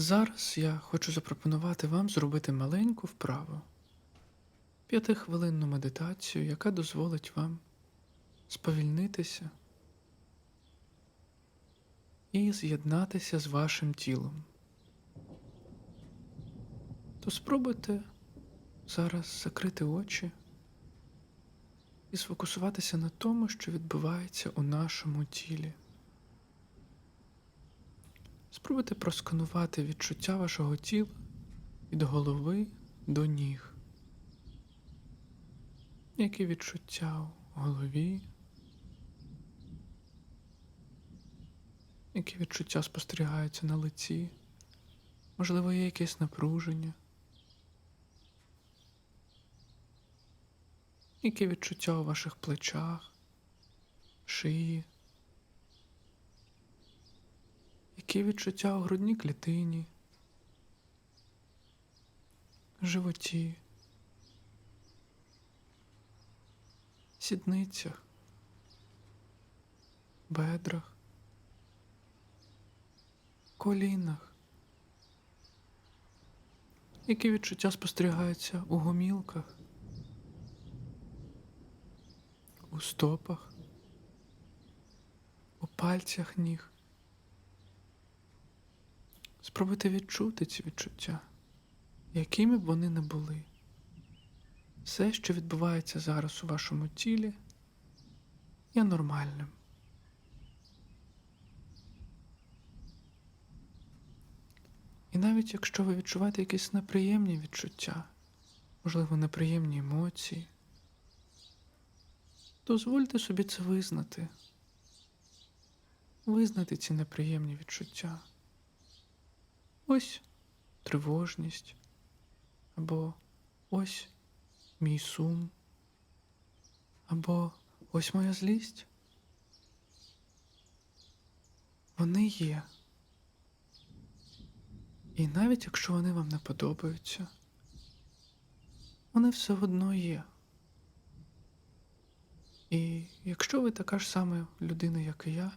Зараз я хочу запропонувати вам зробити маленьку вправу, п'ятихвилинну медитацію, яка дозволить вам сповільнитися і з'єднатися з вашим тілом. То спробуйте зараз закрити очі і сфокусуватися на тому, що відбувається у нашому тілі. Спробуйте просканувати відчуття вашого тіла від голови до ніг. Які відчуття у голові? Які відчуття спостерігаються на лиці? Можливо, є якесь напруження? Які відчуття у ваших плечах, шиї? Які відчуття у грудній клітині, животі, сідницях, бедрах, колінах? Які відчуття спостерігаються у гомілках, у стопах, у пальцях ніг? Спробуйте відчути ці відчуття, якими б вони не були. Все, що відбувається зараз у вашому тілі, є нормальним. І навіть якщо ви відчуваєте якісь неприємні відчуття, можливо, неприємні емоції, дозвольте собі це визнати, визнати ці неприємні відчуття. Ось тривожність, або ось мій сум, або ось моя злість. Вони є. І навіть якщо вони вам не подобаються, вони все одно є. І якщо ви така ж сама людина, як і я,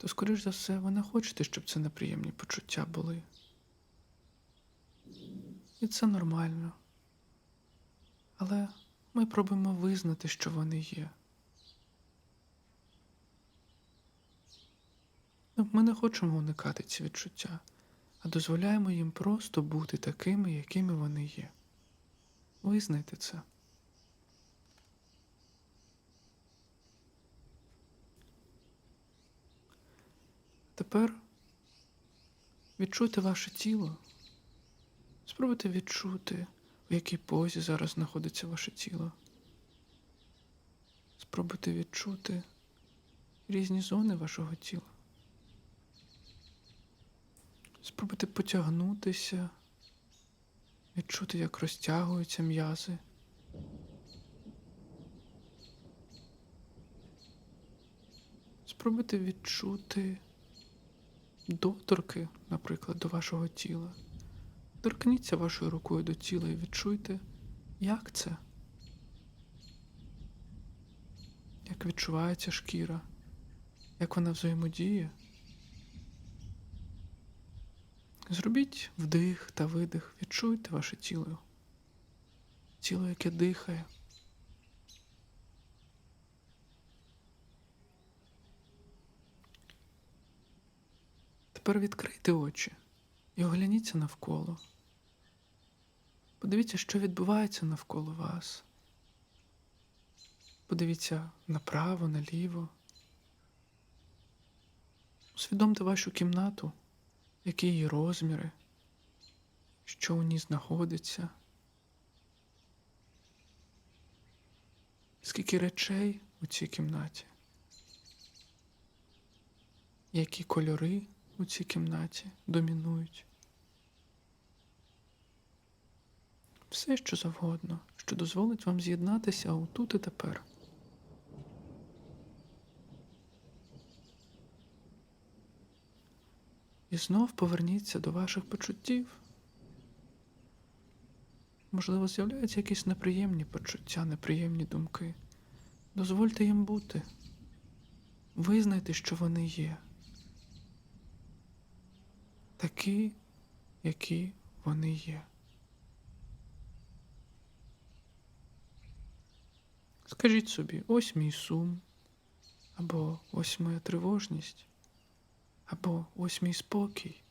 то, скоріш за все, ви не хочете, щоб це неприємні почуття були. І це нормально. Але ми пробуємо визнати, що вони є. Ну, Ми не хочемо уникати ці відчуття, а дозволяємо їм просто бути такими, якими вони є. Визнайте це. Тепер відчуйте ваше тіло. Спробуйте відчути, у якій позі зараз знаходиться ваше тіло. Спробуйте відчути різні зони вашого тіла. Спробуйте потягнутися, відчути, як розтягуються м'язи. Спробуйте відчути доторки, наприклад, до вашого тіла. Торкніться вашою рукою до тіла і відчуйте, як це, як відчувається шкіра, як вона взаємодіє. Зробіть вдих та видих, відчуйте ваше тіло, тіло, яке дихає. Тепер відкрийте очі і огляніться навколо. Подивіться, що відбувається навколо вас. Подивіться направо, наліво. Усвідомте вашу кімнату, які її розміри, що у ній знаходиться, скільки речей у цій кімнаті, які кольори у цій кімнаті домінують. Все, що завгодно, що дозволить вам з'єднатися отут і тепер. І знов поверніться до ваших почуттів. Можливо, з'являються якісь неприємні почуття, неприємні думки. Дозвольте їм бути. Визнайте, що вони є. Такі, які вони є. Скажіть собі, ось мій сум, або ось моя тривожність, або ось мій спокій.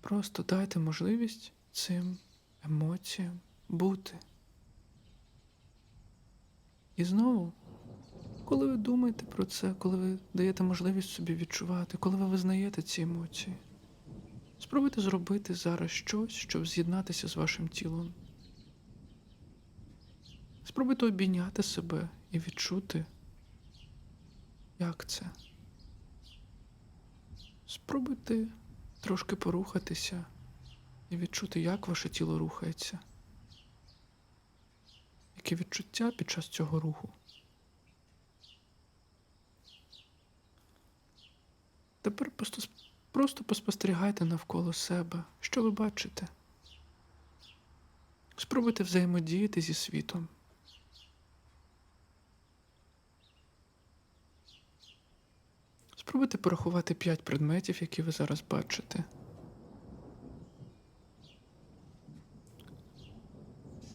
Просто дайте можливість цим емоціям бути. І знову, коли ви думаєте про це, коли ви даєте можливість собі відчувати, коли ви визнаєте ці емоції, спробуйте зробити зараз щось, щоб з'єднатися з вашим тілом. Спробуйте обійняти себе і відчути, як це. Спробуйте трошки порухатися і відчути, як ваше тіло рухається. Які відчуття під час цього руху. Тепер просто, просто поспостерігайте навколо себе, що ви бачите. Спробуйте взаємодіяти зі світом. Спробуйте порахувати п'ять предметів, які ви зараз бачите.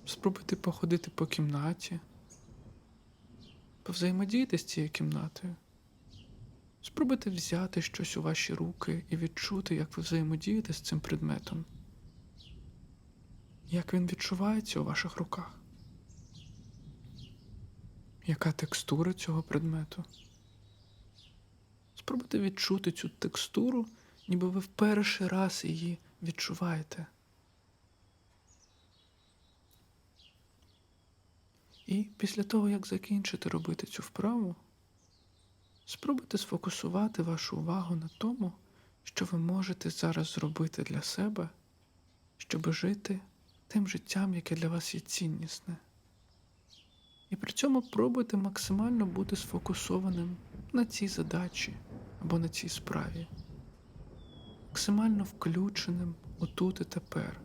Спробуйте походити по кімнаті, повзаємодійте з цією кімнатою. Спробуйте взяти щось у ваші руки і відчути, як ви взаємодієте з цим предметом, як він відчувається у ваших руках. Яка текстура цього предмету? Спробуйте відчути цю текстуру, ніби ви в перший раз її відчуваєте. І після того, як закінчите робити цю вправу, спробуйте сфокусувати вашу увагу на тому, що ви можете зараз зробити для себе, щоб жити тим життям, яке для вас є ціннісне. І при цьому пробуйте максимально бути сфокусованим на цій задачі або на цій справі, максимально включеним у тут і тепер.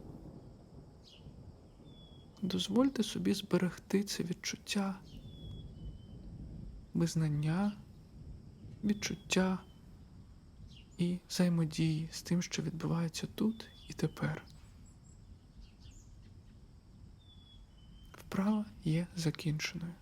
Дозвольте собі зберегти це відчуття, визнання, відчуття і взаємодії з тим, що відбувається тут і тепер. Вправа є закінченою.